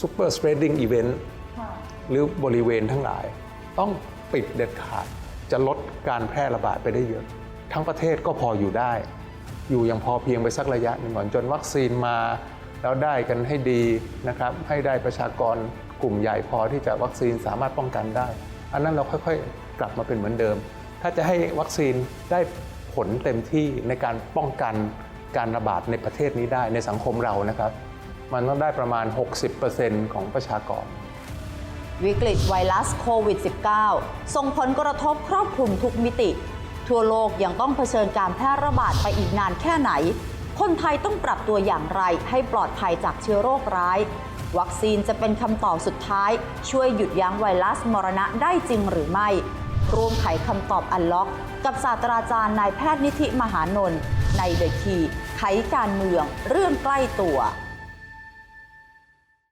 super spreading event หรือบริเวณทั้งหลาย ต้องปิดเด็ดขาดจะลดการแพร่ระบาดไปได้เยอะ ทั้งประเทศก็พออยู่ได้ อยู่อย่างพอเพียงไปสักระยะหนึ่งก่อนจนวัคซีนมา แล้วได้กันให้ดีนะครับ ให้ได้ประชากรกลุ่มใหญ่พอที่จะวัคซีนสามารถป้องกันได้ อันนั้นเราค่อยๆ กลับมาเป็นเหมือนเดิม ถ้าจะให้วัคซีนได้ผลเต็มที่ในการป้องกันการระบาดในประเทศนี้ได้ในสังคมเรานะครับ มันต้องได้ประมาณ 60%ของประชากร วิกฤตไวรัสโควิด -19 ส่งผลกระทบครอบคลุมทุกมิติ ทั่วโลกยังต้องเผชิญการแพร่ระบาดไปอีกนานแค่ไหน คนไทยต้องปรับตัวอย่างไรให้ปลอดภัยจากเชื้อโรคร้าย วัคซีนจะเป็นคำตอบสุดท้าย ช่วยหยุดยั้งไวรัสมรณะได้จริงหรือไม่ ร่วมไขคำตอบอันล็อก กับศาสตราจารย์นายแพทย์นิธิมหานนท์ในเดอะคีไขการเมืองเรื่องใกล้ตัว